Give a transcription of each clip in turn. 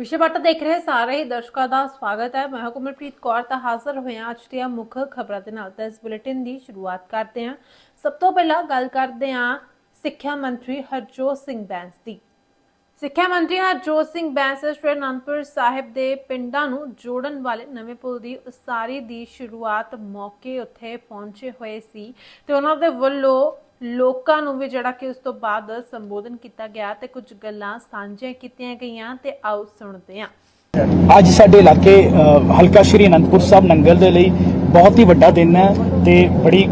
ਵਿਸ਼ਵ ਦੇਖ ਰਹੇ ਸਾਰੇ ਦਰਸ਼ਕਾਂ ਦਾ ਸਵਾਗਤ ਹੈ। ਮੈਂ ਹੁਕਮਪ੍ਰੀਤ ਕੌਰ ਤਾਂ ਹਾਜ਼ਰ ਹੋਇਆ ਅੱਜ ਦੀਆਂ ਮੁੱਖ ਖਬਰਾਂ ਦੇ ਨਾਲ। ਤਾਂ ਇਸ ਬੁਲੇਟਿਨ ਦੀ ਸ਼ੁਰੂਆਤ ਕਰਦੇ ਹਾਂ। ਸਭ ਤੋਂ ਪਹਿਲਾਂ ਗੱਲ ਕਰਦੇ ਹਾਂ ਸਿੱਖਿਆ ਮੰਤਰੀ ਹਰਜੋਤ ਸਿੰਘ ਬੈਂਸ ਦੀ। ਸਿੱਖਿਆ ਮੰਤਰੀ ਹਰਜੋਤ ਸਿੰਘ ਬੈਂਸ ਸ਼੍ਰੀ ਅਨੰਦਪੁਰ ਸਾਹਿਬ ਦੇ ਪਿੰਡਾਂ ਨੂੰ ਜੋੜਨ ਵਾਲੇ ਨਵੇਂ ਪੁਲ ਦੀ ਉਸਾਰੀ ਦੀ ਸ਼ੁਰੂਆਤ ਮੌਕੇ ਉੱਥੇ ਪਹੁੰਚੇ ਹੋਏ ਸੀ ਤੇ ਉਹਨਾਂ ਦੇ ਵੱਲੋਂ ਲੋਕਾਂ ਨੂੰ ਵੀ ਜਿਹੜਾ ਕਿ ਉਸ ਤੋਂ ਬਾਅਦ ਸੰਬੋਧਨ ਕੀਤਾ ਗਿਆ ਤੇ ਕੁਝ ਗੱਲਾਂ ਸਾਂਝੀਆਂ ਕੀਤੀਆਂ ਗਈਆਂ ਤੇ ਆਓ ਸੁਣਦੇ ਹਾਂ। ਅੱਜ ਸਾਡੇ ਇਲਾਕੇ ਹਲਕਾ ਸ਼੍ਰੀ ਅਨੰਦਪੁਰ ਸਾਹਿਬ ਨੰਗਲ ਦੇ ਲਈ ਬਹੁਤ ਹੀ ਵੱਡਾ ਦਿਨ ਹੈ ਤੇ ਬੜੀ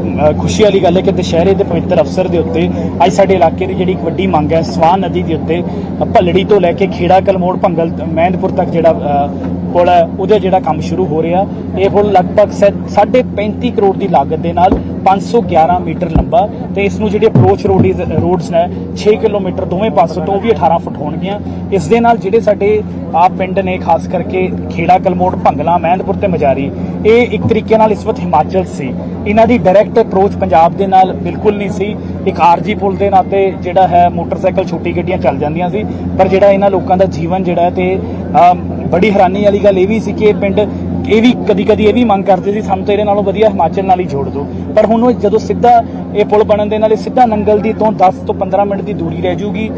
ਖੁਸ਼ੀ ਵਾਲੀ ਗੱਲ ਹੈ ਕਿ ਦੁਸ਼ਹਿਰੇ ਦੇ ਪਵਿੱਤਰ ਅਵਸਰ ਦੇ ਉੱਤੇ ਅੱਜ ਸਾਡੇ ਇਲਾਕੇ ਦੀ ਜਿਹੜੀ ਇੱਕ ਵੱਡੀ ਮੰਗ ਹੈ ਸਵਾਨ ਨਦੀ ਦੇ ਉੱਤੇ ਭੱਲੜੀ ਤੋਂ ਲੈ ਕੇ ਖੇੜਾ ਕਲਮੋੜ ਭੰਗਲ ਮਹਿੰਦਪੁਰ ਤੱਕ ਜਿਹੜਾ ਅ, ਪੁਲ ਹੈ ਉਹਦਾ ਜਿਹੜਾ ਕੰਮ ਸ਼ੁਰੂ ਹੋ ਰਿਹਾ। ਇਹ ਪੁਲ ਲਗਭਗ 35 ਕਰੋੜ ਦੀ ਲਾਗਤ ਦੇ ਨਾਲ 511 ਮੀਟਰ ਲੰਬਾ ਤੇ ਇਸ ਨੂੰ ਜਿਹੜੀ ਅਪਰੋਚ ਰੋਡਸ ਰੋਡਸ ਨੇ 6 ਕਿਲੋਮੀਟਰ ਦੋਵੇਂ ਪਾਸੋਂ ਤੋਂ ਉਹ ਵੀ 18 ਫੁੱਟ ਹੋਣਗੀਆਂ। ਇਸ ਦੇ ਨਾਲ ਜਿਹੜੇ ਸਾਡੇ ਆ ਪਿੰਡ ਨੇ, ਖਾਸ ਕਰਕੇ ਖੇੜਾ ਕਲਮੋੜ, ਭੰਗਲਾ, ਮਹਿੰਦਪੁਰ ਤੇ ਮਜਾਰੀ, ਇਹ ਇੱਕ ਤਰੀਕੇ ਨਾਲ ਇਸ ਵਕਤ ਹਿਮਾਚਲ ਸੀ। ਇਹਨਾਂ ਦੀ ਡਾਇਰੈਕਟ ਅਪਰੋਚ ਪੰਜਾਬ ਦੇ ਨਾਲ ਬਿਲਕੁਲ ਨਹੀਂ ਸੀ। ਇੱਕ ਆਰਜੀ ਪੁਲ ਦੇ ਨਾਤੇ ਜਿਹੜਾ ਹੈ, ਮੋਟਰਸਾਈਕਲ ਛੋਟੀ ਗੱਡੀਆਂ ਚੱਲ ਜਾਂਦੀਆਂ ਸੀ। ਪਰ ਜਿਹੜਾ ਇਹਨਾਂ ਲੋਕਾਂ ਦਾ ਜੀਵਨ ਜਿਹੜਾ ਹੈ ਤੇ ਬੜੀ ਹੈਰਾਨੀ ਵਾਲੀ ਗੱਲ ਇਹ ਵੀ ਸੀ ਕਿ ਇਹ ਪਿੰਡ ਇਹ ਵੀ ਕਦੀ ਕਦੀ ਇਹ ਵੀ ਮੰਗ ਕਰਦੇ ਸੀ, ਸਾਨੂੰ ਤਾਂ ਇਹਦੇ ਨਾਲੋਂ ਵਧੀਆ ਹਿਮਾਚਲ ਨਾਲ ਹੀ ਜੋੜ ਦਿਓ। ਪਰ ਹੁਣ ਉਹ ਜਦੋਂ ਸਿੱਧਾ ਇਹ ਪੁਲ ਬਣਨ ਦੇ ਨਾਲ ਇਹ ਸਿੱਧਾ ਨੰਗਲ ਦੀ ਤੋਂ 10 ਤੋਂ 15 ਮਿੰਟ ਦੀ ਦੂਰੀ ਰਹਿ ਜੂਗੀ।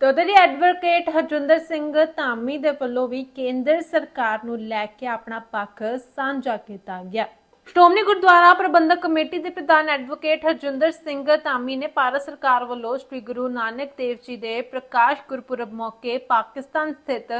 ਤੇ ਉਹਦੇ ਲਈ ਐਡਵੋਕੇਟ ਹਰਜਿੰਦਰ ਸਿੰਘ ਧਾਮੀ ਦੇ ਵੱਲੋਂ ਵੀ ਕੇਂਦਰ ਸਰਕਾਰ ਨੂੰ ਲੈ ਕੇ ਆਪਣਾ ਪੱਖ ਸਾਂਝਾ ਕੀਤਾ ਗਿਆ। ਸ਼੍ਰੋਮਣੀ ਗੁਰਦੁਆਰਾ ਪ੍ਰਬੰਧਕ ਕਮੇਟੀ ਦੇ ਪ੍ਰਧਾਨ ਐਡਵੋਕੇਟ ਹਰਜਿੰਦਰ ਸਿੰਘ ਧਾਮੀ ਨੇ ਭਾਰਤ ਸਰਕਾਰ ਵੱਲੋਂ ਸ੍ਰੀ ਗੁਰੂ ਨਾਨਕ ਦੇਵ ਜੀ ਦੇ ਪ੍ਰਕਾਸ਼ ਗੁਰਪੁਰਬ ਮੌਕੇ ਪਾਕਿਸਤਾਨ ਸਥਿਤ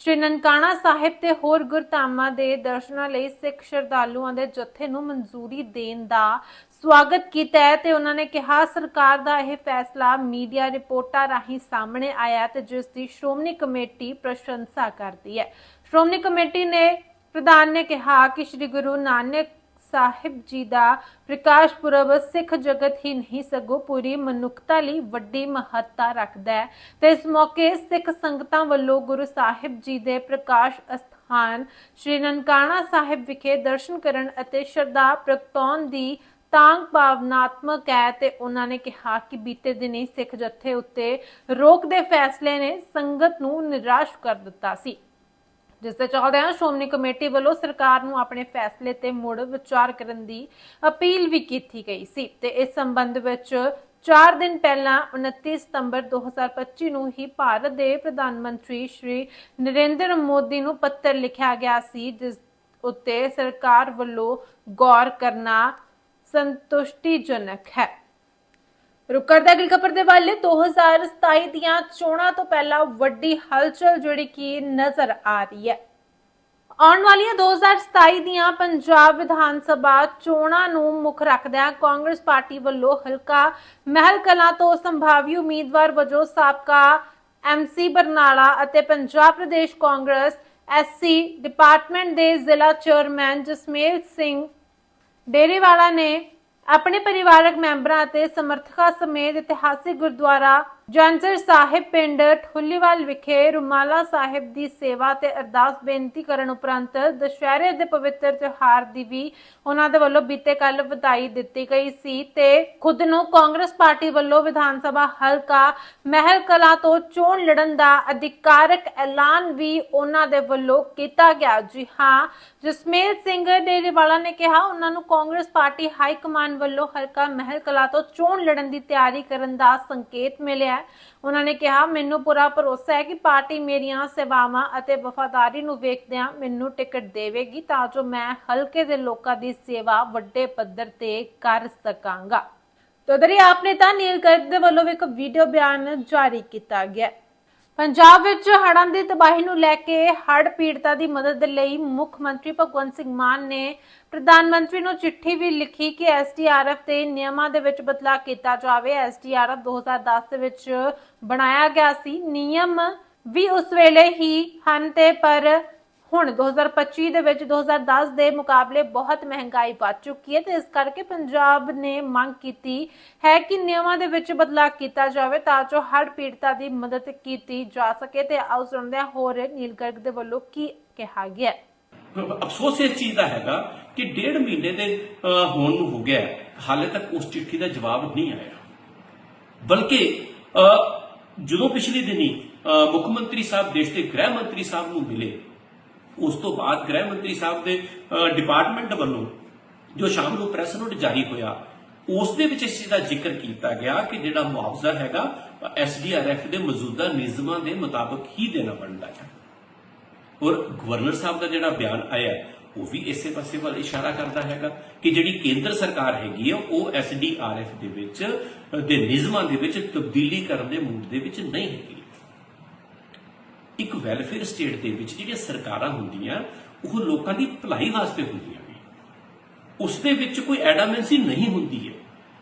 ਸ੍ਰੀ ਨਨਕਾਣਾ ਸਾਹਿਬ ਤੇ ਹੋਰ ਗੁਰਧਾਮਾਂ ਦੇ ਦਰਸ਼ਨਾਂ ਲਈ ਸਿੱਖ ਸ਼ਰਧਾਲੂਆਂ ਦੇ ਜਥੇ ਨੂੰ ਮਨਜ਼ੂਰੀ ਦੇਣ ਦਾ ਸਵਾਗਤ ਕੀਤਾ ਹੈ ਤੇ ਉਹਨਾਂ ਨੇ ਕਿਹਾ, ਸਰਕਾਰ ਦਾ ਇਹ ਫੈਸਲਾ ਮੀਡੀਆ ਰਿਪੋਰਟਾਂ ਰਾਹੀਂ ਸਾਹਮਣੇ ਆਇਆ ਤੇ ਜਿਸ ਦੀ ਸ਼੍ਰੋਮਣੀ ਕਮੇਟੀ ਪ੍ਰਸ਼ੰਸਾ ਕਰਦੀ ਹੈ। ਸ਼੍ਰੋਮਣੀ ਕਮੇਟੀ ਨੇ ਪ੍ਰਧਾਨ ਨੇ ਕਿਹਾ ਕਿ ਸ੍ਰੀ ਗੁਰੂ ਨਾਨਕ ਸਾਹਿਬ ਜੀ ਦਾ ਪ੍ਰਕਾਸ਼ ਪੁਰਬ ਸਿੱਖ ਜਗਤ ਹੀ ਨਹੀਂ ਸਗੋਂ ਪੂਰੀ ਮਨੁੱਖਤਾ ਲਈ ਵੱਡੀ ਮਹੱਤਤਾ ਰੱਖਦਾ ਹੈ। ਤੇ ਇਸ ਮੌਕੇ ਸਿੱਖ ਸੰਗਤਾਂ ਵੱਲੋਂ ਗੁਰੂ ਸਾਹਿਬ ਜੀ ਦੇ ਪ੍ਰਕਾਸ਼ ਅਸਥਾਨ, ਸ਼੍ਰੀ ਨਨਕਾਣਾ ਸਾਹਿਬ ਵਿਖੇ ਦਰਸ਼ਨ ਕਰਨ ਅਤੇ ਸ਼ਰਧਾ ਪ੍ਰਗਟਾਉਣ ਦੀ ਤਾਂਗ ਭਾਵਨਾਤਮਕ ਹੈ ਤੇ ਉਹਨਾਂ ਨੇ ਕਿਹਾ ਕਿ ਬੀਤੇ ਦਿਨੀ ਸਿੱਖ ਜਥੇ ਉੱਤੇ ਰੋਕ ਦੇ ਫੈਸਲੇ ਨੇ ਸੰਗਤ ਨੂੰ ਨਿਰਾਸ਼ ਕਰ ਦਿੱਤਾ ਸੀ। ਜਿਸ ਦੇ ਚੱਲਦਿਆਂ ਸ਼੍ਰੋਮਣੀ ਕਮੇਟੀ ਵੱਲੋਂ ਸਰਕਾਰ ਨੂੰ ਆਪਣੇ ਫੈਸਲੇ ਤੇ ਮੁੜ ਵਿਚਾਰ ਕਰਨ ਦੀ ਅਪੀਲ ਵੀ ਕੀਤੀ ਗਈ ਸੀ ਤੇ ਇਸ ਸੰਬੰਧ ਵਿੱਚ 4 ਦਿਨ ਪਹਿਲਾਂ 29 ਸਤੰਬਰ 2025 ਨੂੰ ਹੀ ਭਾਰਤ ਦੇ ਪ੍ਰਧਾਨ ਮੰਤਰੀ ਸ਼੍ਰੀ ਨਰਿੰਦਰ ਮੋਦੀ ਨੂੰ ਪੱਤਰ ਲਿਖਿਆ ਗਿਆ ਸੀ, ਜਿਸ ਉੱਤੇ ਸਰਕਾਰ ਵੱਲੋਂ ਗੌਰ ਕਰਨਾ ਸੰਤੁਸ਼ਟੀਜਨਕ ਹੈ। ਰੁਕ ਕਰਦੇ ਦੇ ਵੱਲ 2027 ਦੀਆਂ ਚੋਣਾਂ ਤੋਂ ਪਹਿਲਾਂ ਵੱਡੀ ਹਲਚਲ ਜਿਹੜੀ ਕਿ ਨਜ਼ਰ ਆ ਰਹੀ ਹੈ। ਆਉਣ ਵਾਲੀਆਂ 2027 ਦੀਆਂ ਪੰਜਾਬ ਵਿਧਾਨ ਸਭਾ ਚੋਣਾਂ ਨੂੰ ਮੁੱਖ ਰੱਖਦਿਆਂ ਕਾਂਗਰਸ ਪਾਰਟੀ ਵੱਲੋਂ ਹਲਕਾ ਮਹਿਲ ਕਲਾਂ ਤੋਂ ਸੰਭਾਵੀ ਉਮੀਦਵਾਰ ਵਜੋਂ ਸਾਬਕਾ ਐਮਸੀ ਬਰਨਾਲਾ ਅਤੇ ਪੰਜਾਬ ਪ੍ਰਦੇਸ਼ ਕਾਂਗਰਸ ਐਸਸੀ ਡਿਪਾਰਟਮੈਂਟ ਦੇ ਜ਼ਿਲ੍ਹਾ ਚੇਅਰਮੈਨ ਜਸਮੇਲ ਸਿੰਘ ਡੇਰੇਵਾਲਾ ਨੇ ਆਪਣੇ ਪਰਿਵਾਰਕ ਮੈਂਬਰਾਂ ਅਤੇ ਸਮਰਥਕਾਂ ਸਮੇਤ ਇਤਿਹਾਸਿਕ ਗੁਰਦੁਆਰਾ ਜੰਜਰ ਸਾਹਿਬ ਪਿੰਡ ਠੁੱਲੀਵਾਲ ਵਿਖੇ ਰੁਮਾਲਾ ਸਾਹਿਬ ਦੀ ਸੇਵਾ ਤੇ ਅਰਦਾਸ ਬੇਨਤੀ ਕਰਨ ਉਪਰੰਤ ਦੁਸ਼ਹਿਰੇ ਦੇ ਪਵਿੱਤਰ ਤਿਉਹਾਰ ਦੀ ਵੀ ਉਹਨਾਂ ਦੇ ਵੱਲੋਂ ਬੀਤੇ ਕੱਲ ਵਧਾਈ ਦਿੱਤੀ ਗਈ ਸੀ ਤੇ ਖੁਦ ਨੂੰ ਕਾਂਗਰਸ ਪਾਰਟੀ ਵੱਲੋਂ ਵਿਧਾਨ ਸਭਾ ਹਲਕਾ ਮਹਿਲ ਕਲਾ ਤੋਂ ਚੋਣ ਲੜਨ ਦਾ ਅਧਿਕਾਰਕ ਐਲਾਨ ਵੀ ਉਹਨਾਂ ਦੇ ਵੱਲੋਂ ਕੀਤਾ ਗਿਆ। ਜੀ ਹਾਂ, ਜਸਮੇਲ ਸਿੰਘ ਡੇਰੇਵਾਲਾ ਨੇ ਕਿਹਾ, ਉਹਨਾਂ ਨੂੰ ਕਾਂਗਰਸ ਪਾਰਟੀ ਹਾਈ ਕਮਾਂਡ ਵੱਲੋਂ ਹਲਕਾ ਮਹਿਲ ਕਲਾ ਤੋਂ ਚੋਣ ਲੜਨ ਦੀ ਤਿਆਰੀ ਕਰਨ ਦਾ ਸੰਕੇਤ ਮਿਲਿਆ ਹੈ। ਉਹਨਾਂ ਨੇ ਕਿਹਾ, ਮੈਨੂੰ ਪੂਰਾ ਭਰੋਸਾ ਹੈ ਕਿ ਪਾਰਟੀ ਮੇਰੀਆਂ ਸੇਵਾਵਾਂ ਅਤੇ ਵਫਾਦਾਰੀ ਨੂੰ ਵੇਖਦਿਆਂ ਮੈਨੂੰ ਟਿਕਟ ਦੇਵੇਗੀ ਤਾਂ ਜੋ ਮੈਂ ਹਲਕੇ ਦੇ ਲੋਕਾਂ ਦੀ ਸੇਵਾ ਵੱਡੇ ਪੱਧਰ ਤੇ ਕਰ ਸਕਾਂਗਾ। ਤਦਰੀ ਆਪ ਨੇਤਾ ਨੀਲ ਗਰਗ ਦੇ ਵੱਲੋਂ ਵੀ ਇੱਕ ਵੀਡੀਓ ਬਿਆਨ ਜਾਰੀ ਕੀਤਾ ਗਿਆ ਪੰਜਾਬ ਵਿੱਚ ਹੜ੍ਹਾਂ ਦੀ ਤਬਾਹੀ ਨੂੰ ਲੈ ਕੇ ਹੜ੍ਹ ਪੀੜਤਾਂ ਦੀ ਮਦਦ ਲਈ ਮੁੱਖ ਮੰਤਰੀ ਭਗਵੰਤ ਸਿੰਘ ਮਾਨ ਨੇ ਪ੍ਰਧਾਨ ਮੰਤਰੀ ਨੂੰ ਚਿੱਠੀ ਵੀ ਲਿਖੀ ਕਿ ਐਸਡੀਆਰਐਫ ਦੇ ਨਿਯਮਾਂ ਦੇ ਵਿੱਚ ਬਦਲਾਅ ਕੀਤਾ ਜਾਵੇ। ਐਸਡੀਆਰਐਫ 2010 ਦੇ ਵਿੱਚ ਬਣਾਇਆ ਗਿਆ ਸੀ। ਨਿਯਮ ਵੀ ਉਸ ਵੇਲੇ ਹੀ ਹਨ ਤੇ ਪਰ ਹੁਣ 2025 ਦੇ ਵਿੱਚ 2010 ਦੇ ਮੁਕਾਬਲੇ ਬਹੁਤ ਮਹਿੰਗਾਈ ਵੱਧ ਚੁੱਕੀ ਹੈ ਤੇ ਇਸ ਕਰਕੇ ਪੰਜਾਬ ਨੇ ਮੰਗ ਕੀਤੀ ਹੈ ਕਿ ਨਿਯਮਾਂ ਦੇ ਵਿੱਚ ਬਦਲਾਅ ਕੀਤਾ ਜਾਵੇ ਤਾਂ ਜੋ ਹੜ੍ਹ ਪੀੜਤਾਂ ਦੀ ਮਦਦ ਕੀਤੀ ਜਾ ਸਕੇ ਤੇ ਆਓ ਸੁਣਦੇ ਹਾਂ ਹੋਰ ਨੀਲ ਗਰਗ ਦੇ ਵੱਲੋਂ ਕੀ ਕਿਹਾ ਗਿਆ ਅਫਸੋਸ ਇਸ ਚੀਜ਼ ਦਾ ਹੈਗਾ ਕਿ ਡੇਢ ਮਹੀਨੇ ਦੇ ਹੋਣ ਨੂੰ ਹੋ ਗਿਆ ਹਾਲੇ ਤੱਕ ਉਸ ਚਿੱਠੀ ਦਾ ਜਵਾਬ ਨਹੀਂ ਆਇਆ। ਬਲਕਿ ਅਹ, ਜਦੋਂ ਪਿਛਲੇ ਦਿਨੀ ਮੁੱਖ ਮੰਤਰੀ ਸਾਹਿਬ ਦੇਸ਼ ਦੇ ਗ੍ਰਹਿ ਮੰਤਰੀ ਸਾਹਿਬ ਨੂੰ ਮਿਲੇ ਉਸ ਤੋਂ ਬਾਅਦ ਗ੍ਰਹਿ ਮੰਤਰੀ ਸਾਹਿਬ ਦੇ ਡਿਪਾਰਟਮੈਂਟ ਵੱਲੋਂ ਜੋ ਸ਼ਾਮ ਨੂੰ ਪ੍ਰੈਸ ਨੋਟ ਜਾਰੀ ਹੋਇਆ, ਉਸ ਦੇ ਵਿੱਚ ਇਸ ਚੀਜ਼ ਦਾ ਜ਼ਿਕਰ ਕੀਤਾ ਗਿਆ ਕਿ ਜਿਹੜਾ ਮੁਆਵਜ਼ਾ ਹੈਗਾ ਐਸਡੀਆਰਐਫ ਦੇ ਮੌਜੂਦਾ ਨਿਯਮਾਂ ਦੇ ਮੁਤਾਬਕ ਹੀ ਦੇਣਾ ਬਣਦਾ ਹੈ। ਔਰ ਗਵਰਨਰ ਸਾਹਿਬ ਦਾ ਜਿਹੜਾ ਬਿਆਨ ਆਇਆ, ਉਹ ਵੀ ਇਸੇ ਪਾਸੇ ਵੱਲ ਇਸ਼ਾਰਾ ਕਰਦਾ ਹੈਗਾ ਕਿ ਜਿਹੜੀ ਕੇਂਦਰ ਸਰਕਾਰ ਹੈਗੀ ਹੈ ਉਹ ਐਸਡੀਆਰਐਫ ਦੇ ਵਿੱਚ ਦੇ ਨਿਯਮਾਂ ਦੇ ਵਿੱਚ ਤਬਦੀਲੀ ਕਰਨ ਦੇ ਮੂਡ ਦੇ ਵਿੱਚ ਨਹੀਂ ਹੈਗੀ। ਇੱਕ ਵੈਲਫੇਅਰ ਸਟੇਟ ਦੇ ਵਿੱਚ ਜਿਹੜੀਆਂ ਸਰਕਾਰਾਂ ਹੁੰਦੀਆਂ, ਉਹ ਲੋਕਾਂ ਦੀ ਭਲਾਈ ਵਾਸਤੇ ਹੁੰਦੀਆਂ ਨੇ। ਉਸ ਦੇ ਵਿੱਚ ਕੋਈ ਐਡਾਮੈਂਸੀ ਨਹੀਂ ਹੁੰਦੀ ਹੈ।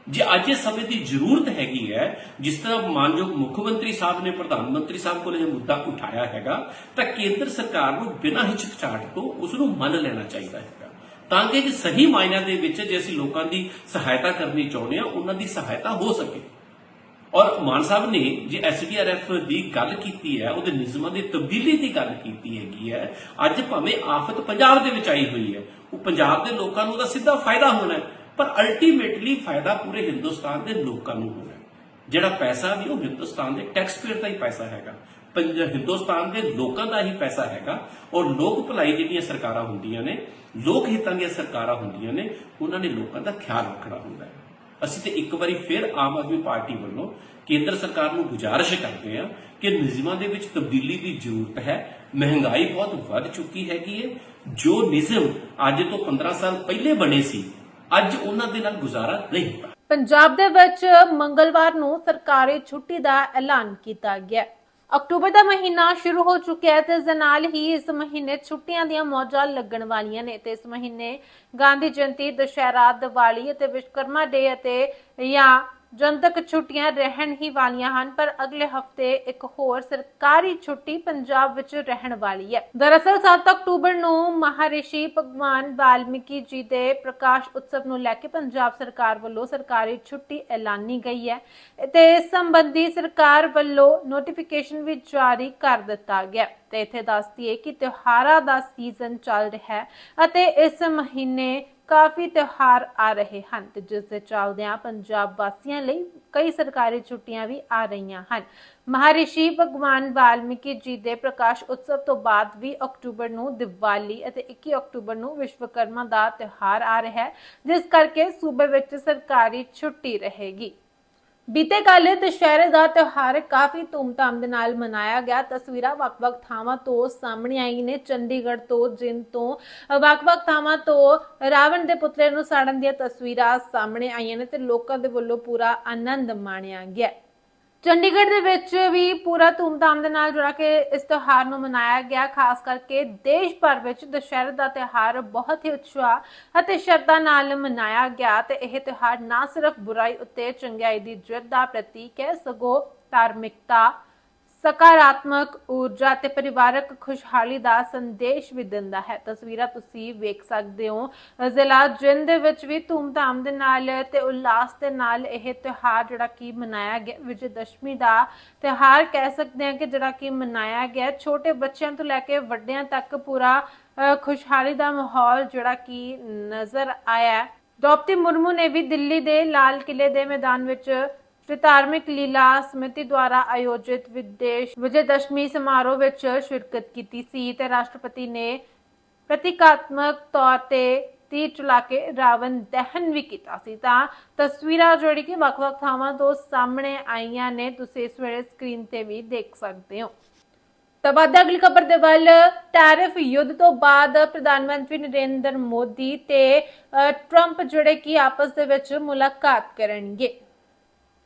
ਜੇ ਅੱਜ ਇਸ ਸਮੇਂ ਦੀ ਜ਼ਰੂਰਤ ਹੈਗੀ ਹੈ, ਜਿਸ ਤਰ੍ਹਾਂ ਮਾਨਯੋਗ ਮੁੱਖ ਮੰਤਰੀ ਸਾਹਿਬ ਨੇ, ਪ੍ਰਧਾਨ ਮੰਤਰੀ ਸਾਹਿਬ ਕੋਲ ਇਹ ਮੁੱਦਾ ਉਠਾਇਆ ਹੈਗਾ, ਤਾਂ ਕੇਂਦਰ ਸਰਕਾਰ ਨੂੰ ਬਿਨਾਂ ਹਿਚਕਚਾਹਟ ਤੋਂ ਉਸ ਨੂੰ ਮੰਨ ਲੈਣਾ ਚਾਹੀਦਾ ਹੈਗਾ। ਤਾਂ ਕਿ ਜੇ ਸਹੀ ਮਾਇਨਿਆਂ ਦੇ ਵਿੱਚ ਜੇ ਅਸੀਂ ਲੋਕਾਂ ਦੀ ਸਹਾਇਤਾ ਕਰਨੀ ਚਾਹੁੰਦੇ ਹਾਂ, ਉਹਨਾਂ ਦੀ ਸਹਾਇਤਾ ਹੋ ਸਕੇ। ਔਰ ਮਾਨ ਸਾਹਿਬ ਨੇ ਜੇ ਐਸਡੀਆਰਐਫ ਦੀ ਗੱਲ ਕੀਤੀ ਹੈ, ਉਹਦੇ ਨਿਯਮਾਂ ਦੀ ਤਬਦੀਲੀ ਦੀ ਗੱਲ ਕੀਤੀ ਹੈਗੀ ਹੈ, ਅੱਜ ਭਾਵੇਂ ਆਫਤ ਪੰਜਾਬ ਦੇ ਵਿੱਚ ਆਈ ਹੋਈ ਹੈ, ਉਹ ਪੰਜਾਬ ਦੇ ਲੋਕਾਂ ਨੂੰ ਉਹਦਾ ਸਿੱਧਾ ਫਾਇਦਾ ਹੋਣਾ ਹੈ, ਪਰ ਅਲਟੀਮੇਟਲੀ ਫਾਇਦਾ ਪੂਰੇ ਹਿੰਦੁਸਤਾਨ ਦੇ ਲੋਕਾਂ ਨੂੰ ਹੋਣਾ ਹੈ। ਜਿਹੜਾ ਪੈਸਾ ਵੀ ਉਹ ਹਿੰਦੁਸਤਾਨ ਦੇ ਟੈਕਸ ਪੇਅਰ ਦਾ ਹੀ ਪੈਸਾ ਹੈਗਾ, ਪੰਜ ਹਿੰਦੁਸਤਾਨ ਦੇ ਲੋਕਾਂ ਦਾ ਹੀ ਪੈਸਾ ਹੈਗਾ, ਔਰ ਲੋਕ ਭਲਾਈ ਜਿਹੜੀਆਂ ਸਰਕਾਰਾਂ ਹੁੰਦੀਆਂ ਨੇ, ਲੋਕ ਹਿੱਤਾਂ ਦੀਆਂ ਸਰਕਾਰਾਂ ਹੁੰਦੀਆਂ ਨੇ, ਉਹਨਾਂ ਨੇ ਲੋਕਾਂ ਦਾ ਖਿਆਲ ਰੱਖਣਾ ਹੁੰਦਾ ਹੈ। ਅਸੀਂ ਤੇ ਇੱਕ ਵਾਰੀ ਫਿਰ ਆਮ ਆਦਮੀ ਪਾਰਟੀ ਵੱਲੋਂ ਕੇਂਦਰ ਸਰਕਾਰ ਨੂੰ ਗੁਜ਼ਾਰਿਸ਼ ਕਰਦੇ ਹਾਂ ਕਿ ਨਿਯਮਾਂ ਦੇ ਵਿੱਚ ਤਬਦੀਲੀ ਦੀ ਜ਼ਰੂਰਤ ਹੈ। ਮਹਿੰਗਾਈ ਬਹੁਤ ਵੱਧ ਚੁੱਕੀ ਹੈਗੀ ਹੈ। ਜੋ ਨਿਯਮ ਅੱਜ ਤੋਂ 15 ਸਾਲ ਪਹਿਲੇ ਬਣੇ ਸੀ, ਅੱਜ ਉਹਨਾਂ ਦੇ ਨਾਲ ਗੁਜ਼ਾਰਾ ਨਹੀਂ ਹੁੰਦਾ ਪੰਜਾਬ ਦੇ ਵਿੱਚ ਮੰਗਲਵਾਰ ਨੂੰ ਸਰਕਾਰੀ ਛੁੱਟੀ ਦਾ ਐਲਾਨ ਕੀਤਾ ਗਿਆ। ਅਕਤੂਬਰ ਦਾ ਮਹੀਨਾ ਸ਼ੁਰੂ ਹੋ ਚੁੱਕਿਆ ਹੈ ਤੇ ਇਸ ਦੇ ਨਾਲ ਹੀ ਇਸ ਮਹੀਨੇ ਛੁੱਟੀਆਂ ਦੀਆਂ ਮੌਜਾਂ ਲੱਗਣ ਵਾਲੀਆਂ ਨੇ ਤੇ ਇਸ ਮਹੀਨੇ ਗਾਂਧੀ ਜਯੰਤੀ, ਦੁਸ਼ਹਿਰਾ, ਦੀਵਾਲੀ ਅਤੇ ਵਿਸ਼ਵਕਰਮਾ ਡੇ ਅਤੇ ਜਾਂ ਜਨਤਕ ਛੁੱਟੀਆਂ ਰਹਿਣ ਹੀ ਵਾਲੀਆਂ ਹਨ, ਪਰ ਅਗਲੇ ਹਫ਼ਤੇ ਇੱਕ ਹੋਰ ਸਰਕਾਰੀ ਛੁੱਟੀ ਪੰਜਾਬ ਵਿੱਚ ਰਹਿਣ ਵਾਲੀ ਹੈ। ਦਰਅਸਲ 7 ਅਕਤੂਬਰ ਨੂੰ ਮਹਾਰਿਸ਼ੀ ਭਗਵਾਨ ਵਾਲਮੀਕੀ ਜੀ ਦੇ ਪ੍ਰਕਾਸ਼ ਉਤਸਵ ਨੂੰ ਲੈ ਕੇ ਪੰਜਾਬ ਸਰਕਾਰ ਵੱਲੋਂ ਸਰਕਾਰੀ ਛੁੱਟੀ ਐਲਾਨੀ ਗਈ ਹੈ ਤੇ ਇਸ ਸੰਬੰਧੀ ਸਰਕਾਰ ਵੱਲੋਂ ਨੋਟੀਫਿਕੇਸ਼ਨ ਵੀ ਜਾਰੀ ਕਰ ਦਿੱਤਾ ਗਿਆ ਤੇ ਇੱਥੇ ਦੱਸ ਦਈਏ ਕਿ ਤਿਉਹਾਰਾਂ ਦਾ ਸੀਜ਼ਨ ਚੱਲ ਰਿਹਾ ਹੈ ਅਤੇ ਇਸ ਮਹੀਨੇ ਕਾਫੀ ਤਿਉਹਾਰ ਆ ਰਹੇ ਹਨ ਤੇ ਜਿਸ ਦੇ ਚੱਲਦਿਆਂ ਪੰਜਾਬ ਵਾਸੀਆਂ ਲਈ ਕਈ ਸਰਕਾਰੀ ਛੁੱਟੀਆਂ ਵੀ ਆ ਰਹੀਆਂ ਹਨ। ਮਹਾਰਿਸ਼ੀ ਭਗਵਾਨ ਵਾਲਮੀਕੀ ਜੀ ਦੇ ਪ੍ਰਕਾਸ਼ ਉਤਸਵ ਤੋਂ ਬਾਅਦ ਵੀ ਅਕਤੂਬਰ ਨੂੰ ਦੀਵਾਲੀ ਅਤੇ 21 ਅਕਤੂਬਰ ਨੂੰ ਵਿਸ਼ਵਕਰਮਾ ਦਾ ਤਿਉਹਾਰ ਆ ਰਿਹਾ ਹੈ, ਜਿਸ ਕਰਕੇ ਸੂਬੇ ਵਿੱਚ ਸਰਕਾਰੀ ਛੁੱਟੀ ਰਹੇਗੀ। ਬੀਤੇ ਕੱਲ ਦੁਸ਼ਹਿਰੇ ਦਾ ਤਿਉਹਾਰ ਕਾਫੀ ਧੂਮਧਾਮ ਦੇ ਨਾਲ ਮਨਾਇਆ ਗਿਆ। ਤਸਵੀਰਾਂ ਵੱਖ-ਵੱਖ ਥਾਵਾਂ ਤੋਂ ਸਾਹਮਣੇ ਆਈ ਨੇ। ਚੰਡੀਗੜ੍ਹ ਤੋਂ ਜਿੰਦ ਤੋਂ ਵੱਖ-ਵੱਖ ਥਾਵਾਂ ਤੋਂ ਰਾਵਣ ਦੇ ਪੁਤਲੇ ਨੂੰ ਸਾੜਨ ਦੀਆਂ ਤਸਵੀਰਾਂ ਸਾਹਮਣੇ ਆਈਆਂ ਨੇ ਤੇ ਲੋਕਾਂ ਦੇ ਵੱਲੋਂ ਪੂਰਾ ਆਨੰਦ ਮਾਣਿਆ ਗਿਆ। ਚੰਡੀਗੜ੍ਹ ਦੇ ਵਿੱਚ ਵੀ ਪੂਰਾ ਧੂਮਧਾਮ ਦੇ ਨਾਲ ਜਿਹੜਾ ਕਿ ਇਸ ਤਿਉਹਾਰ ਨੂੰ ਮਨਾਇਆ ਗਿਆ, ਖਾਸ ਕਰਕੇ ਦੇਸ਼ ਭਰ ਵਿੱਚ ਦੁਸਹਿਰਾ ਦਾ ਤਿਉਹਾਰ ਬਹੁਤ ਹੀ ਉਤਸ਼ਾਹ ਅਤੇ ਸ਼ਰਧਾ ਨਾਲ ਮਨਾਇਆ ਗਿਆ ਤੇ ਇਹ ਤਿਉਹਾਰ ਨਾ ਸਿਰਫ ਬੁਰਾਈ ਉੱਤੇ ਚੰਗਿਆਈ ਦੀ ਜਿੱਤ ਦਾ ਪ੍ਰਤੀਕ ਹੈ, ਸਗੋਂ ਧਾਰਮਿਕਤਾ ਸਕਾਰਾਤਮਕ ਊਰਜਾ ਤੇ ਪਰਿਵਾਰਕ ਖੁਸ਼ਹਾਲੀ ਦਾ ਸੰਦੇਸ਼ ਵੀ ਦਿੰਦਾ ਹੈ। ਤਸਵੀਰਾਂ ਤੁਸੀਂ ਵੇਖ ਸਕਦੇ ਹੋ। ਜ਼ਿਲ੍ਹਾ ਜਿੰਦ ਦੇ ਵਿੱਚ ਵੀ ਧੂਮਧਾਮ ਦੇ ਨਾਲ ਤੇ ਉਲਾਸ ਦੇ ਨਾਲ ਇਹ ਤਿਉਹਾਰ ਜਿਹੜਾ ਕਿ ਮਨਾਇਆ ਗਿਆ, ਵਿਜੇ ਦਸ਼ਮੀ ਦਾ ਤਿਉਹਾਰ ਕਹਿ ਸਕਦੇ ਹਾਂ ਕਿ ਜਿਹੜਾ ਕਿ ਮਨਾਇਆ ਗਿਆ। ਛੋਟੇ ਬੱਚਿਆਂ ਤੋਂ ਲੈ ਕੇ ਵੱਡਿਆਂ ਤੱਕ ਪੂਰਾ ਖੁਸ਼ਹਾਲੀ ਦਾ ਮਾਹੌਲ ਜਿਹੜਾ ਕੀ ਨਜ਼ਰ ਆਇਆ ਦੌਪਤੀ ਮੁਰਮੂ ਨੇ ਵੀ ਦਿੱਲੀ ਦੇ ਲਾਲ ਕਿਲੇ ਦੇ ਮੈਦਾਨ ਵਿੱਚ ਸ਼੍ਰੀ ਧਾਰਮਿਕ ਲੀਲਾ ਸਮਿਤੀ ਦੁਆਰਾ ਆਯੋਜਿਤ ਵਿਦੇਸ਼ ਵਿਜੇ ਦਸ਼ਮੀ ਸਮਾਰੋਹ ਵਿੱਚ ਸ਼ਿਰਕਤ ਕੀਤੀ ਸੀ ਤੇ ਰਾਸ਼ਟਰਪਤੀ ਨੇ ਪ੍ਰਤੀਕਾਤਮਕ ਤੌਰ ਤੇ ਤੀਰ ਚਲਾ ਕੇ ਰਾਵਣ ਦਹਨ ਵੀ ਕੀਤਾ ਸੀ। ਤਾਂ ਤਸਵੀਰਾਂ ਜਿਹੜੀ ਕਿ ਵੱਖ-ਵੱਖ ਥਾਵਾਂ ਤੋਂ ਸਾਹਮਣੇ ਆਈਆਂ ਨੇ। ਤੁਸੀਂ ਇਸ ਵੇਲੇ ਸਕਰੀਨ ਤੇ ਵੀ ਦੇਖ ਸਕਦੇ ਹੋ। ਤਾਂ ਅਗਲੀ ਖਬਰ ਦੇ ਵੱਲ ਟੈਰਿਫ ਯੁੱਧ ਤੋਂ ਬਾਅਦ ਪ੍ਰਧਾਨ ਮੰਤਰੀ ਨਰਿੰਦਰ ਮੋਦੀ ਤੇ ਟਰੰਪ ਜਿਹੜੇ ਕਿ ਆਪਸ ਦੇ ਵਿੱਚ ਮੁਲਾਕਾਤ ਕਰਨਗੇ।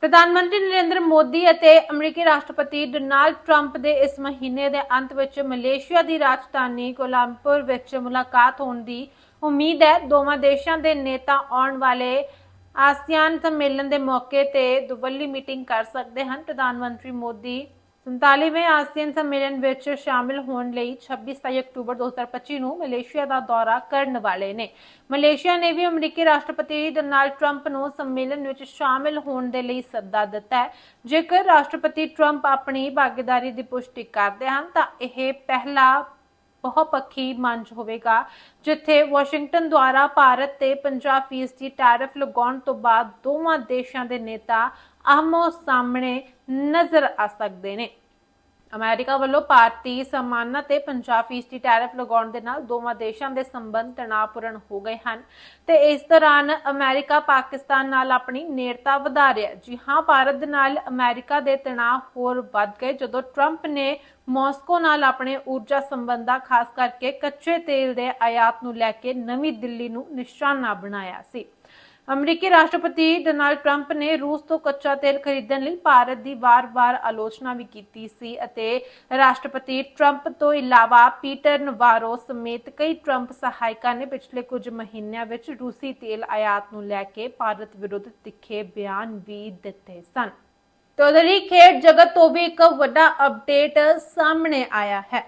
ਪ੍ਰਧਾਨ ਮੰਤਰੀ ਨਰਿੰਦਰ ਮੋਦੀ ਅਤੇ ਅਮਰੀਕੀ ਰਾਸ਼ਟਰਪਤੀ ਡੋਨਾਲਡ ਟਰੰਪ ਦੇ ਇਸ ਮਹੀਨੇ ਦੇ ਅੰਤ ਵਿੱਚ ਮਲੇਸ਼ੀਆ ਦੀ ਰਾਜਧਾਨੀ ਕੋਲੰਬੋਰ ਵਿੱਚ ਮੁਲਾਕਾਤ ਹੋਣ ਦੀ ਉਮੀਦ ਹੈ। ਦੋਵਾਂ ਦੇਸ਼ਾਂ ਦੇ ਨੇਤਾ ਆਉਣ ਵਾਲੇ ਆਸੀਆਨ ਸੰਮੇਲਨ ਦੇ ਮੌਕੇ ਤੇ ਦੁਵੱਲੀ ਮੀਟਿੰਗ ਕਰ ਸਕਦੇ ਹਨ। ਪ੍ਰਧਾਨ ਮੰਤਰੀ ਮੋਦੀ 47ਵੇਂ ਆਸੀਅਨ ਸੰਮੇਲਨ ਵਿੱਚ ਸ਼ਾਮਿਲ ਹੋਣ ਲਈ 26 ਅਕਤੂਬਰ 2025 ਨੂੰ ਮਲੇਸ਼ੀਆ ਦਾ ਦੌਰਾ ਕਰਨ ਵਾਲੇ ਨੇ। ਮਲੇਸ਼ੀਆ ਨੇ ਵੀ ਅਮਰੀਕੀ ਰਾਸ਼ਟਰਪਤੀ ਡੋਨਾਲਡ ਟਰੰਪ ਨੂੰ ਸੰਮੇਲਨ ਵਿੱਚ ਸ਼ਾਮਿਲ ਹੋਣ ਦੇ ਲਈ ਸੱਦਾ ਦਿੱਤਾ ਹੈ। ਜੇਕਰ ਰਾਸ਼ਟਰਪਤੀ ਟਰੰਪ ਆਪਣੀ ਭਾਗੀਦਾਰੀ ਦੀ ਪੁਸ਼ਟੀ ਕਰਦੇ ਹਨ, ਤਾਂ ਇਹ ਪਹਿਲਾ ਬਹੁਪੱਖੀ ਮੰਚ ਹੋਵੇਗਾ, ਜਿੱਥੇ ਵਾਸ਼ਿੰਗਟਨ ਦੁਆਰਾ ਭਾਰਤ ਤੇ 50% ਦੀ ਟੈਰਿਫ ਲਗਾਉਣ ਤੋਂ ਬਾਅਦ ਦੋਵਾਂ ਦੇਸ਼ਾਂ ਦੇ ਨੇਤਾ ਆਹਮੋ ਸਾਹਮਣੇ ਨਜ਼ਰ ਆ ਸਕਦੇ ਨੇ। ਅਮਰੀਕਾ ਵੱਲੋਂ ਭਾਰਤੀ ਸਮਾਨਾਂ ਤੇ 50% ਟੈਰਿਫ ਲਗਾਉਣ ਦੇ ਨਾਲ ਦੋਵਾਂ ਦੇਸ਼ਾਂ ਦੇ ਸੰਬੰਧ ਤਣਾਅਪੂਰਨ ਹੋ ਗਏ ਹਨ। ਤੇ ਇਸ ਦੌਰਾਨ ਅਮਰੀਕਾ ਪਾਕਿਸਤਾਨ ਨਾਲ ਆਪਣੀ ਨੇੜਤਾ ਵਧਾ ਰਿਹਾ ਜੀ ਹਾਂ, ਭਾਰਤ ਦੇ ਨਾਲ ਅਮਰੀਕਾ ਦੇ ਤਣਾਅ ਹੋਰ ਵੱਧ ਗਏ, ਜਦੋਂ ਟਰੰਪ ਨੇ ਮਾਸਕੋ ਨਾਲ ਆਪਣੇ ਊਰਜਾ ਸੰਬੰਧਾਂ ਖਾਸ ਕਰਕੇ ਕੱਚੇ ਤੇਲ ਦੇ ਆਯਾਤ ਨੂੰ ਲੈ ਕੇ ਨਵੀਂ ਦਿੱਲੀ ਨੂੰ ਨਿਸ਼ਾਨਾ ਬਣਾਇਆ ਸੀ। ਅਮਰੀਕੀ ਰਾਸ਼ਟਰਪਤੀ ਡੋਨਾਲਡ ਟਰੰਪ ਨੇ ਰੂਸ ਤੋਂ ਕੱਚਾ ਤੇਲ ਖਰੀਦਣ ਲਈ ਭਾਰਤ ਦੀ ਵਾਰ-ਵਾਰ ਆਲੋਚਨਾ ਵੀ ਕੀਤੀ ਸੀ ਅਤੇ ਰਾਸ਼ਟਰਪਤੀ ਟਰੰਪ ਤੋਂ ਇਲਾਵਾ ਪੀਟਰ ਨਵਾਰੋ ਸਮੇਤ ਕਈ ਟਰੰਪ ਸਹਾਇਕਾਂ ਨੇ ਪਿਛਲੇ ਕੁਝ ਮਹੀਨਿਆਂ ਵਿੱਚ ਰੂਸੀ ਤੇਲ ਆਯਾਤ ਨੂੰ ਲੈ ਕੇ ਭਾਰਤ ਵਿਰੁੱਧ ਤਿੱਖੇ ਬਿਆਨ ਵੀ ਦਿੱਤੇ ਸਨ। ਤੇ ਉਧਰ ਖੇਡ ਜਗਤ ਤੋਂ ਵੀ ਇੱਕ ਵੱਡਾ ਅਪਡੇਟ ਸਾਹਮਣੇ ਆਇਆ ਹੈ।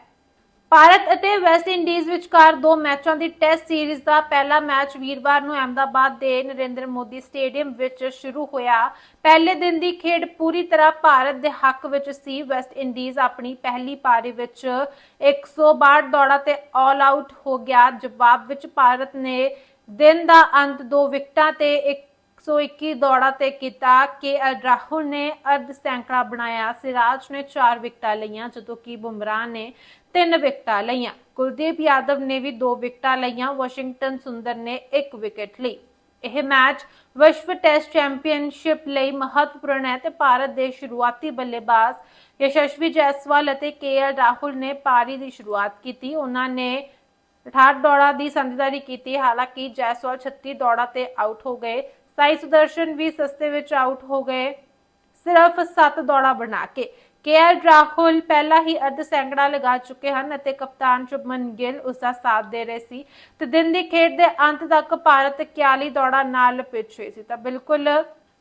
ਭਾਰਤ ਅਤੇ ਵੈਸਟ ਇੰਡੀਜ਼ ਵਿਚਕਾਰ ਦੋ ਮੈਚਾਂ ਦੀ ਟੈਸਟ ਸੀਰੀਜ਼ ਦਾ ਪਹਿਲਾ ਮੈਚ ਵੀਰਵਾਰ ਨੂੰ ਅਹਿਮਦਾਬਾਦ ਦੇ ਨਰਿੰਦਰ ਮੋਦੀ ਸਟੇਡੀਅਮ ਵਿੱਚ ਸ਼ੁਰੂ ਹੋਇਆ। ਪਹਿਲੇ ਦਿਨ ਦੀ ਖੇਡ ਪੂਰੀ ਤਰ੍ਹਾਂ ਭਾਰਤ ਦੇ ਹੱਕ ਵਿੱਚ ਸੀ। ਵੈਸਟ ਇੰਡੀਜ਼ ਆਪਣੀ ਪਹਿਲੀ ਪਾਰੀ ਵਿੱਚ 162 ਦੌੜਾਂ ਤੇ ਆਲ ਆਊਟ ਹੋ ਗਿਆ। ਜਵਾਬ ਵਿੱਚ ਭਾਰਤ ਨੇ ਦਿਨ ਦਾ ਅੰਤ ਦੋ ਵਿਕਟਾਂ ਤੇ 121 ਦੌੜਾਂ ਤੇ ਕੀਤਾ ਕਿ ਰਾਹੁਲ ਨੇ ਅਰਧ ਸੈਂਕੜਾ ਬਣਾਇਆ। ਸਿਰਾਜ ਨੇ 4 ਵਿਕਟਾਂ ਲਈਆਂ, ਜਦੋਂ ਕਿ ਬੁਮਰਾਹ ਨੇ 3 ਵਿਕਟਾਂ ਲਈਆਂ। ਕੁਲਦੀਪ ਯਾਦਵ ਨੇ ਵੀ 2 ਵਿਕਟਾਂ ਲਈਆਂ, ਵਾਸ਼ਿੰਗਟਨ ਸੁੰਦਰ ਨੇ 1 ਵਿਕਟ ਲਈ। ਇਹ ਮੈਚ ਵਿਸ਼ਵ ਟੈਸਟ ਚੈਂਪੀਅਨਸ਼ਿਪ ਲਈ ਮਹੱਤਵਪੂਰਨ ਹੈ ਤੇ ਭਾਰਤ ਦੇ ਸ਼ੁਰੂਆਤੀ ਬੱਲੇਬਾਜ਼ ਯਸ਼ਸਵੀ ਜੈਸਵਾਲ ਅਤੇ ਕੇਐਲ ਰਾਹੁਲ ਨੇ ਪਾਰੀ ਦੀ ਸ਼ੁਰੂਆਤ ਕੀਤੀ। ਉਹਨਾਂ ਨੇ 68 ਦੌੜਾਂ ਦੀ ਸੰਧੀਦਾਰੀ ਕੀਤੀ, ਹਾਲਾਂਕਿ ਜੈਸਵਾਲ 36 ਦੌੜਾਂ ਤੇ ਆਊਟ ਹੋ ਗਏ। ਸਾਈ ਸੁਦਰਸ਼ਨ ਵੀ ਸਸਤੇ ਵਿੱਚ ਆਊਟ ਹੋ ਗਏ। ਸਿਰਫ 7 ਦੌੜਾਂ ਬਣਾ ਕੇ। ਕੇਐਲ ਰਾਹੁਲ ਪਹਿਲਾਂ ਹੀ ਅਰਧ ਸੈਂਕੜਾ ਲਗਾ ਚੁੱਕੇ ਹਨ ਅਤੇ ਕਪਤਾਨ ਸ਼ੁਭਮਨ ਗਿੱਲ ਉਸ ਦਾ ਸਾਥ ਦੇ ਰਹੇ ਸੀ ਤੇ ਦਿਨ ਦੀ ਖੇਡ ਦੇ ਅੰਤ ਤੱਕ ਭਾਰਤ 41 ਦੌੜਾਂ ਨਾਲ ਪਿੱਛੇ ਸੀ। ਤਾਂ ਬਿਲਕੁਲ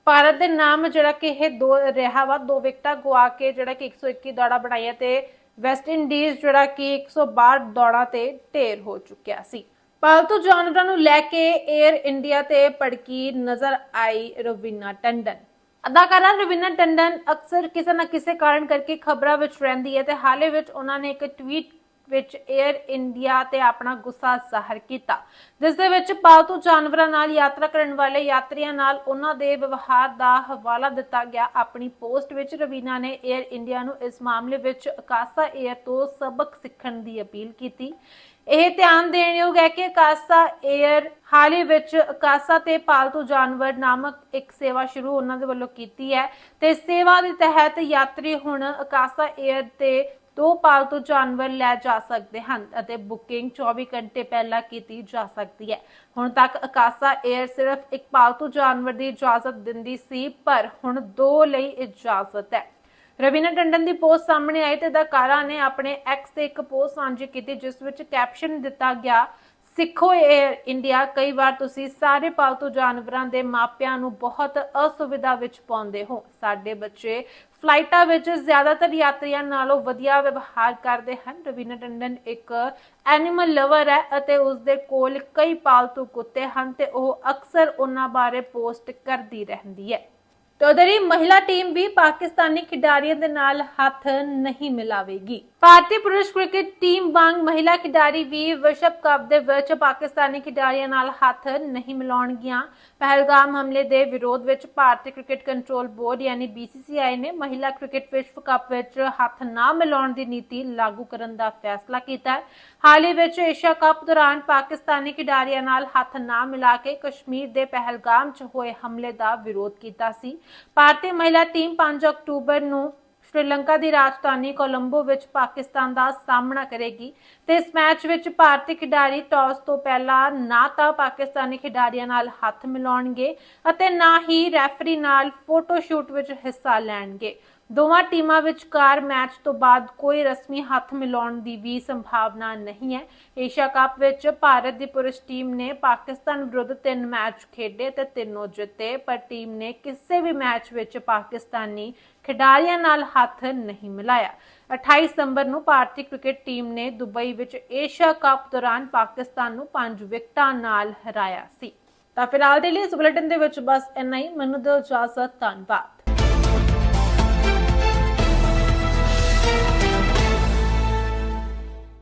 ਭਾਰਤ ਦੇ ਨਾਮ ਜਿਹੜਾ ਕਿ ਇਹ ਦੋ ਰਿਹਾ ਵਾ, ਦੋ ਵਿਕਟਾਂ ਗਵਾ ਕੇ ਜਿਹੜਾ ਕਿ 121 ਦੌੜਾਂ ਬਣਾਈਆਂ ਤੇ ਵੈਸਟ ਇੰਡੀਜ਼ ਜਿਹੜਾ ਕਿ 162 ਦੌੜਾਂ ਤੇ ਢੇਰ ਹੋ ਚੁੱਕਿਆ ਸੀ। ਪਾਲਤੂ ਜਾਨਵਰਾਂ ਨੂੰ ਲੈ ਕੇ 에ਅਰ ਇੰਡੀਆ ਤੇ ਭੜਕੀ ਨਜ਼ਰ ਆਈ ਰਵੀਨਾ ਟੰਡਨ। ਅਦਾਕਾਰਾ ਰਵੀਨਾ ਟੰਡਨ ਅਕਸਰ ਕਿਸੇ ਨਾ ਕਿਸੇ ਕਾਰਨ ਕਰਕੇ ਖਬਰਾਂ ਵਿੱਚ ਰਹਿੰਦੀ ਹੈ ਤੇ ਹਾਲੇ ਵਿੱਚ ਉਹਨਾਂ ਨੇ ਇੱਕ ਟਵੀਟ ਵਿੱਚ 에ਅਰ ਇੰਡੀਆ ਤੇ ਆਪਣਾ ਗੁੱਸਾ ਜ਼ਾਹਰ ਕੀਤਾ ਜਿਸ ਦੇ ਵਿੱਚ ਪਾਲਤੂ ਜਾਨਵਰਾਂ ਨਾਲ ਯਾਤਰਾ ਕਰਨ ਵਾਲੇ ਯਾਤਰੀਆਂ ਨਾਲ ਉਹਨਾਂ ਦੇ ਵਿਵਹਾਰ ਦਾ ਹਵਾਲਾ ਦਿੱਤਾ ਗਿਆ। ਆਪਣੀ ਪੋਸਟ ਵਿੱਚ ਰਵੀਨਾ ਨੇ 에ਅਰ ਇੰਡੀਆ ਨੂੰ ਇਸ ਮਾਮਲੇ ਵਿੱਚ ਅਕਾਸਾ 에ਅਰ ਤੋਂ ਸਬਕ ਸਿੱਖਣ ਦੀ ਅਪੀਲ ਕੀਤੀ। ਇਹ ਧਿਆਨ ਦੇਣ ਯੋਗ ਹੈ ਕਿ ਅਕਾਸਾ 에ਅਰ ਹਾਲੇ ਵਿੱਚ ਅਕਾਸਾ ਤੇ ਪਾਲਤੂ ਜਾਨਵਰ ਨਾਮਕ ਇੱਕ ਸੇਵਾ ਸ਼ੁਰੂ ਉਹਨਾਂ ਦੇ ਵੱਲੋਂ ਕੀਤੀ ਹੈ ਤੇ ਸੇਵਾ ਦੇ ਤਹਿਤ ਯਾਤਰੀ ਹੁਣ ਅਕਾਸਾ 에ਅਰ ਤੇ ਦੋ ਪਾਲਤੂ ਜਾਨਵਰ ਲੈ ਜਾ ਸਕਦੇ ਹਨ ਅਤੇ ਬੁਕਿੰਗ 24 ਘੰਟੇ ਪਹਿਲਾਂ ਕੀਤੀ ਜਾ ਸਕਦੀ ਹੈ। ਹੁਣ ਤੱਕ ਅਕਾਸਾ 에ਅਰ ਸਿਰਫ ਇੱਕ ਪਾਲਤੂ ਜਾਨਵਰ ਦੀ ਇਜਾਜ਼ਤ ਦਿੰਦੀ ਸੀ, ਪਰ ਹੁਣ ਦੋ ਲਈ ਇਜਾਜ਼ਤ ਹੈ। ਰਵੀਨਾ ਟੰਡਨ ਦੀ ਪੋਸਟ ਸਾਹਮਣੇ ਆਈ ਤੇ ਅਦਾਕਾਰਾ ਨੇ ਆਪਣੇ ਐਕਸ ਤੇ ਇੱਕ ਪੋਸਟ ਸਾਂਝੀ ਕੀਤੀ, ਜਿਸ ਵਿੱਚ ਕੈਪਸ਼ਨ ਦਿੱਤਾ ਗਿਆ, ਸਿੱਖੋ 에ਅਰ ਇੰਡੀਆ। ਕਈ ਵਾਰ ਤੁਸੀਂ ਸਾਰੇ ਪਾਲਤੂ ਜਾਨਵਰਾਂ ਦੇ ਮਾਪਿਆਂ ਨੂੰ ਬਹੁਤ ਅਸੁਵਿਧਾ ਵਿੱਚ ਪਾਉਂਦੇ ਹੋ। ਸਾਡੇ ਬੱਚੇ ਫਲਾਈਟਾਂ ਵਿੱਚ ਜ਼ਿਆਦਾਤਰ ਯਾਤਰੀਆਂ ਨਾਲੋਂ ਵਧੀਆ ਵਿਵਹਾਰ ਕਰਦੇ ਹਨ। ਰਵੀਨਾ ਟੰਡਨ ਇੱਕ ਐਨੀਮਲ ਲਵਰ ਹੈ ਅਤੇ ਉਸ ਦੇ ਕੋਲ ਕਈ ਪਾਲਤੂ ਕੁੱਤੇ ਹਨ ਤੇ ਉਹ ਅਕਸਰ ਉਹਨਾਂ ਬਾਰੇ ਪੋਸਟ ਕਰਦੀ ਰਹਿੰਦੀ ਹੈ। ਤੇ ਉਧਰ ਹੀ ਮਹਿਲਾ ਟੀਮ ਵੀ ਪਾਕਿਸਤਾਨੀ ਖਿਡਾਰੀਆਂ ਦੇ ਨਾਲ ਹੱਥ ਨਹੀਂ ਮਿਲਾਵੇਗੀ। ਭਾਰਤੀ ਪੁਰਸ਼ ਕ੍ਰਿਕਟ ਟੀਮ ਵਾਂਗ ਮਹਿਲਾ ਖਿਡਾਰੀ ਵੀ ਵਿਸ਼ਵ ਕੱਪ ਦੇ ਵਿੱਚ ਪਾਕਿਸਤਾਨੀ ਖਿਡਾਰੀਆਂ ਨਾਲ ਹੱਥ ਨਹੀਂ ਮਿਲਾਉਣਗੀਆਂ। ਪਹਿਲਗਾਮ ਹਮਲੇ ਦੇ ਵਿਰੋਧ ਵਿੱਚ ਭਾਰਤੀ ਕ੍ਰਿਕਟ ਕੰਟਰੋਲ ਬੋਰਡ ਯਾਨੀ BCCI ਨੇ ਮਹਿਲਾ ਕ੍ਰਿਕਟ ਵਿਸ਼ਵ ਕੱਪ ਵਿੱਚ ਹੱਥ ਨਾ ਮਿਲਾਉਣ ਦੀ ਨੀਤੀ ਲਾਗੂ ਕਰਨ ਦਾ ਫੈਸਲਾ ਕੀਤਾ ਹੈ। ਹਾਲ ਹੀ ਵਿੱਚ ਏਸ਼ੀਆ ਕੱਪ ਦੌਰਾਨ ਪਾਕਿਸਤਾਨੀ ਖਿਡਾਰੀਆਂ ਨਾਲ ਹੱਥ ਨਾ ਮਿਲਾ ਕੇ ਕਸ਼ਮੀਰ ਦੇ ਪਹਿਲਗਾਮ 'ਚ ਹੋਏ ਹਮਲੇ ਦਾ ਵਿਰੋਧ ਕੀਤਾ ਸੀ। ਭਾਰਤੀ ਮਹਿਲਾ ਟੀਮ 5 ਅਕਤੂਬਰ ਨੂੰ ਸ਼੍ਰੀਲੰਕਾ ਦੀ ਰਾਜਧਾਨੀ ਕੋਲੰਬੋ ਵਿੱਚ ਪਾਕਿਸਤਾਨ ਦਾ ਸਾਹਮਣਾ ਕਰੇਗੀ ਤੇ ਇਸ ਮੈਚ ਵਿੱਚ ਭਾਰਤੀ ਖਿਡਾਰੀ ਟਾਸ ਤੋਂ ਪਹਿਲਾਂ ਨਾ ਤਾਂ ਪਾਕਿਸਤਾਨੀ ਖਿਡਾਰੀਆਂ ਨਾਲ ਹੱਥ ਮਿਲਾਉਣਗੇ ਅਤੇ ਨਾ ਹੀ ਰੈਫਰੀ ਨਾਲ ਫੋਟੋ ਸ਼ੂਟ ਵਿੱਚ ਹਿੱਸਾ ਲੈਣਗੇ। ਦੋਵਾਂ ਟੀਮਾਂ ਵਿਚਕਾਰ ਮੈਚ ਤੋਂ ਬਾਅਦ ਕੋਈ ਰਸਮੀ ਹੱਥ ਮਿਲਾਉਣ ਦੀ ਵੀ ਸੰਭਾਵਨਾ ਨਹੀਂ ਹੈ। ਏਸ਼ੀਆ ਕੱਪ ਵਿੱਚ ਭਾਰਤ ਦੀ ਪੁਰਸ਼ ਟੀਮ ਨੇ ਪਾਕਿਸਤਾਨ ਵਿਰੁੱਧ ਤਿੰਨ ਮੈਚ ਖੇਡੇ ਤੇ ਤਿੰਨੋਂ ਜਿੱਤੇ, ਪਰ ਟੀਮ ਨੇ ਕਿਸੇ ਵੀ ਮੈਚ ਵਿੱਚ ਪਾਕਿਸਤਾਨੀ ਖਿਡਾਰੀਆਂ ਨਾਲ ਹੱਥ ਨਹੀਂ ਮਿਲਾਇਆ। 28 ਸਤੰਬਰ ਨੂੰ ਭਾਰਤੀ ਕ੍ਰਿਕਟ ਟੀਮ ਨੇ ਦੁਬਈ ਵਿੱਚ ਏਸ਼ੀਆ ਕੱਪ ਦੌਰਾਨ ਪਾਕਿਸਤਾਨ ਨੂੰ 5 ਵਿਕਟਾਂ ਨਾਲ ਹਰਾਇਆ ਸੀ। ਤਾਂ ਫਿਲਹਾਲ ਦੇ ਲਈ ਇਸ ਬੁਲੇਟਿਨ ਦੇ ਵਿੱਚ ਬਸ ਇੰਨਾ ਹੀ। ਮੈਨੂੰ ਦਿਓ ਇਜਾਜ਼ਤ ਧੰਨਵਾਦ।